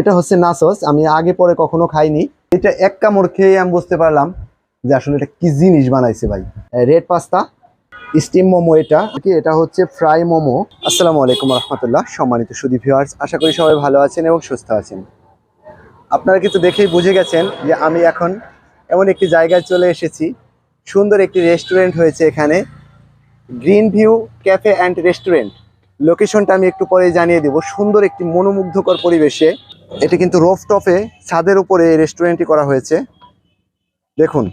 এটা হচ্ছে নাসস, আমি আগে পরে কখনো খাইনি। এটা এক কামড় খেয়ে আমি বুঝতে পারলাম যে আসলে এটা কি জিনিস বানাইছে ভাই। রেড পাস্তা, স্টিম মোমো এটা। কি, এটা হচ্ছে ফ্রাই মোমো। আসসালামু আলাইকুম রহমতুল্লাহ, সম্মানিত সুদী ভিউয়ার্স, আশা করি সবাই ভালো আছেন এবং সুস্থ আছেন। আপনারা কিন্তু দেখেই বুঝে গেছেন যে আমি এখন এমন একটি জায়গায় চলে এসেছি। সুন্দর একটি রেস্টুরেন্ট হয়েছে এখানে। Green view cafe and restaurant. লোকেশনটা আমি একটু পরে জানিয়ে দেব। সুন্দর একটি মনোমুগ্ধকর পরিবেশে। এটি কিন্তু রোফটপে ছাদের উপরে এই রেস্টুরেন্টটি করা হয়েছে। দেখুন,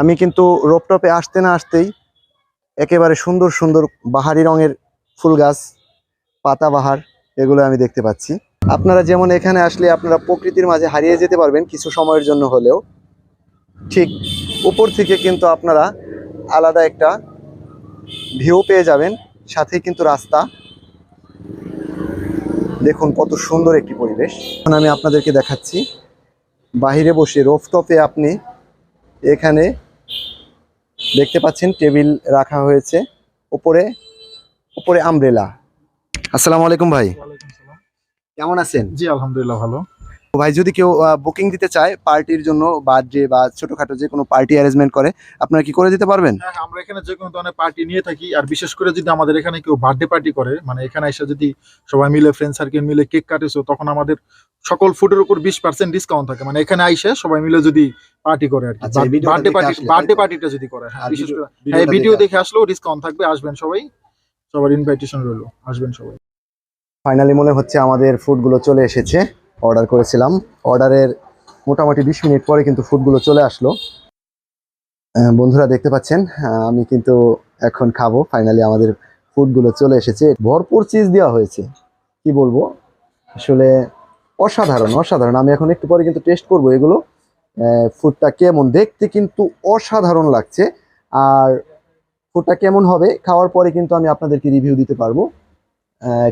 আমি কিন্তু রোপটপে আসতে না আসতেই একেবারে সুন্দর সুন্দর বাহারি রঙের ফুল গাছ পাতাবাহার এগুলো আমি দেখতে পাচ্ছি। আপনারা যেমন এখানে আসলে আপনারা প্রকৃতির মাঝে হারিয়ে যেতে পারবেন কিছু সময়ের জন্য হলেও। ঠিক উপর থেকে কিন্তু আপনারা আলাদা একটা ভিউ পেয়ে যাবেন। সাথে কিন্তু রাস্তা। দেখুন কত সুন্দর একটি পরিবেশ। এখন আমি আপনাদেরকে দেখাচ্ছি। বাহিরে বসে রোফটপে আপনি এখানে দেখতে পাচ্ছেন টেবিল রাখা হয়েছে। উপরে উপরে আমব্রেলা। আসসালামু আলাইকুম ভাই। কেমন আছেন? জি আলহামদুলিল্লাহ ভালো। ভাই যদি কেউ বুকিং দিতে চায় পার্টির জন্য বার্থডে বা ছোটখাটো যে কোনো পার্টি অ্যারেঞ্জমেন্ট করে আপনারা কি করে দিতে পারবেন? হ্যাঁ আমরা এখানে যে কোনো ধরনের পার্টি নিয়ে থাকি। আর বিশেষ করে যদি আমাদের এখানে কেউ বার্থডে পার্টি করে মানে এখানে এসে যদি সবাই মিলে ফ্রেন্ড সার্কেল মিলে কেক কাটেছো তখন আমাদের সকল ফুডের উপর বিশ পার্সেন্ট ডিসকাউন্ট থাকে। মানে এখানে আইসে সবাই মিলে যদি পার্টি করে আর কি। এই বার্থডে পার্টি বার্থডে? পার্টিটা যদি করে হ্যাঁ বিশেষ ভিডিও- করে হ্যাঁ ভিডিও দেখে দেখে আসলেও ডিসকাউন্ট থাকবে আসবেন সবাই। সবার ইনভাইটেশন রইল আসবেন সবাই। ফাইনালি মনে হচ্ছে আমাদের ফুডগুলো চলে এসেছে। অর্ডার করেছিলাম। অর্ডারের মোটামুটি বিশ মিনিট পরে কিন্তু ফুডগুলো চলে আসলো। বন্ধুরা দেখতে পাচ্ছেন আমি কিন্তু এখন খাব। ফাইনালি আমাদের ফুডগুলো চলে এসেছে। ভরপুর চিজ দেওয়া হয়েছে। কি বলব? আসলে অসাধারণ অসাধারণ। আমি এখন একটু পরে কিন্তু টেস্ট করব এগুলো। ফুডটা কেমন? দেখতে কিন্তু অসাধারণ লাগছে। আর ফুডটা কেমন হবে খাওয়ার পরে কিন্তু আমি আপনাদেরকে রিভিউ দিতে পারব।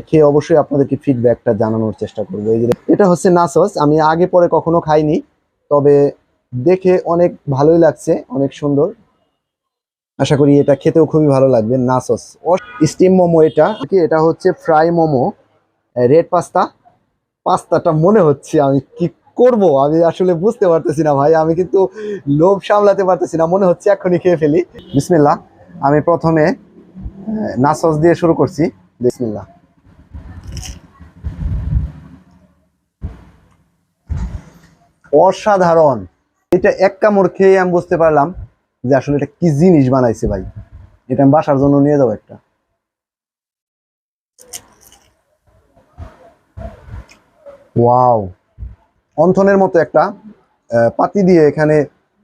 খেয়ে অবশ্যই আপনাদেরকে ফিডব্যাকটা জানানোর চেষ্টা করব। এই যে এটা হচ্ছে নাসস, আমি আগে পরে কখনো খাইনি, তবে দেখে অনেক ভালোই লাগছে, অনেক সুন্দর। আশা করি এটা খেতেও খুবই ভালো লাগবে, নাসস। স্টিম মোমো এটা। কি, এটা হচ্ছে ফ্রাই মোমো রেড পাস্তা পাস্তাটা মনে হচ্ছে আমি কি করব, আমি আসলে বুঝতে পারতেছি না ভাই, আমি কিন্তু লোভ সামলাতে পারতেছি না, মনে হচ্ছে এখনই খেয়ে ফেলি। বিসমিল্লাহ, আমি প্রথমে নাসস দিয়ে শুরু করছি। বিসমিল্লাহ। অসাধারণ। এটা এক কামড় খেয়ে আমি বুঝতে পারলাম যে আসলে এটা কি জিনিস বানাইছে ভাই। এটা আমি বাসার জন্য নিয়ে যাব একটা। ওয়াও। অন্থনের মতো একটা পাতি দিয়ে এখানে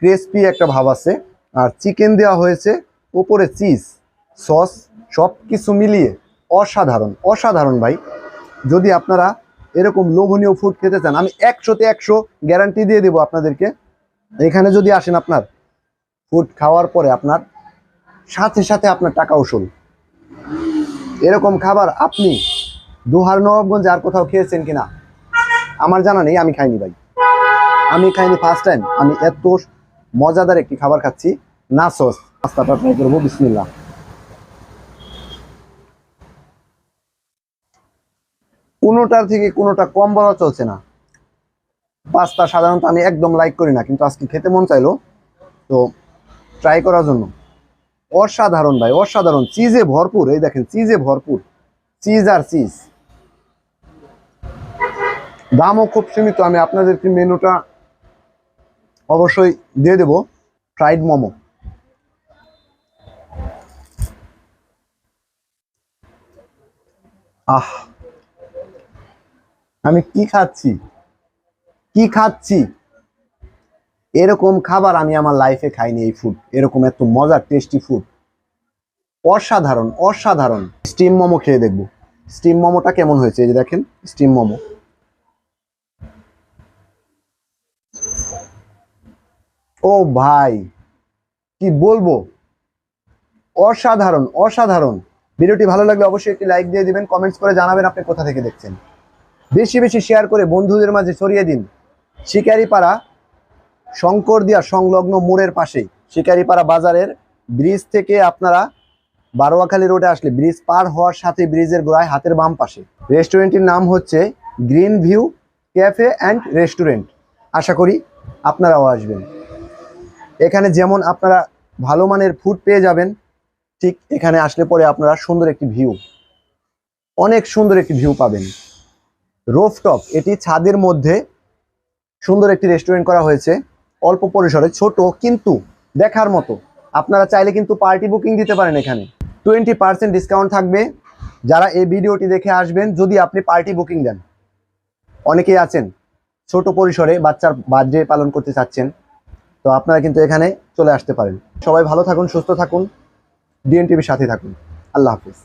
ক্রিসপি একটা ভাব আছে। আর চিকেন দেওয়া হয়েছে উপরে চিজ সস সব কিছু মিলিয়ে অসাধারণ অসাধারণ ভাই। যদি আপনারা এরকম লোভনীয় ফুড খেতে চান, আমি একশোতে একশো গ্যারান্টি দিয়ে দেবো আপনাদেরকে। এখানে যদি আসেন আপনার ফুড খাওয়ার পরে আপনার সাথে সাথে আপনার টাকা উসুল। এরকম খাবার আপনি দুহার নবাবগঞ্জে আর কোথাও খেয়েছেন কিনা, আমার জানা নেই, আমি খাইনি ভাই। আমি খাইনি ফার্স্ট টাইম আমি এত মজাদার একটি খাবার খাচ্ছি না সস পাস্তাটা ট্রাই করব বিসমিল্লা কোনোটার থেকে কোনোটা কম বলা চলছে না। পাস্তা সাধারণত আমি একদম লাইক করি না, কিন্তু আজকে খেতে মন চাইলো, তো ট্রাই করার জন্য। অসাধারণ ভাই, অসাধারণ। চিজে ভরপুর, এই দেখেন চিজে ভরপুর। চিজ আর চিজ দামও খুব সীমিত, আমি আপনাদেরকে মেনুটা অবশ্যই দিয়ে দেব ফ্রাইড মোমো। আহ! আমি কি খাচ্ছি? কি খাচ্ছি? এরকম খাবার আমি আমার লাইফে খাইনি এই ফুড এরকম এত মজার টেস্টি ফুড অসাধারণ অসাধারণ। স্টিম মোমো খেয়ে দেখব। স্টিম মোমোটা কেমন হয়েছে? এই যে দেখেন স্টিম মোমো ও ভাই, কি বলব? অসাধারণ অসাধারণ। ভিডিওটি ভালো লাগলে অবশ্যই একটি লাইক দিয়ে দিবেন কমেন্টস করে জানাবেন আপনি কোথা থেকে দেখছেন। বেশি বেশি শেয়ার করে বন্ধুদের মাঝে ছড়িয়ে দিন। শিকারিপাড়া, শঙ্করদিয়া সংলগ্ন মোড়ের পাশেই। শিকারিপাড়া বাজারের ব্রিজ থেকে আপনারা বারোয়াখালী রোডে আসলে ব্রিজ পার হওয়ার সাথে ব্রিজের গোড়ায় হাতের বাম পাশে। রেস্টুরেন্টটির নাম হচ্ছে green view cafe and restaurant আশা করি আপনারাও আসবেন। এখানে যেমন আপনারা ভালো মানের ফুড পেয়ে যাবেন, ঠিক এখানে আসলে পরে আপনারা সুন্দর একটি ভিউ অনেক সুন্দর একটি ভিউ পাবেন। রোফটপ, এটি ছাদের মধ্যে সুন্দর একটি রেস্টুরেন্ট করা হয়েছে, অল্প পরিসরে, ছোট কিন্তু দেখার মতো। আপনারা চাইলে কিন্তু পার্টি বুকিং দিতে পারেন এখানে। টোয়েন্টি পার্সেন্ট ডিসকাউন্ট থাকবে। যারা এই ভিডিওটি দেখে আসবেন, যদি আপনি পার্টি বুকিং দেন। অনেকেই আছেন, ছোট পরিসরে বাচ্চার বার্থডে পালন করতে চাচ্ছেন, তো আপনারা কিন্তু এখানে চলে আসতে পারেন। সবাই ভালো থাকুন, সুস্থ থাকুন ডিএনটিভির সাথে থাকুন। আল্লাহ হাফিজ।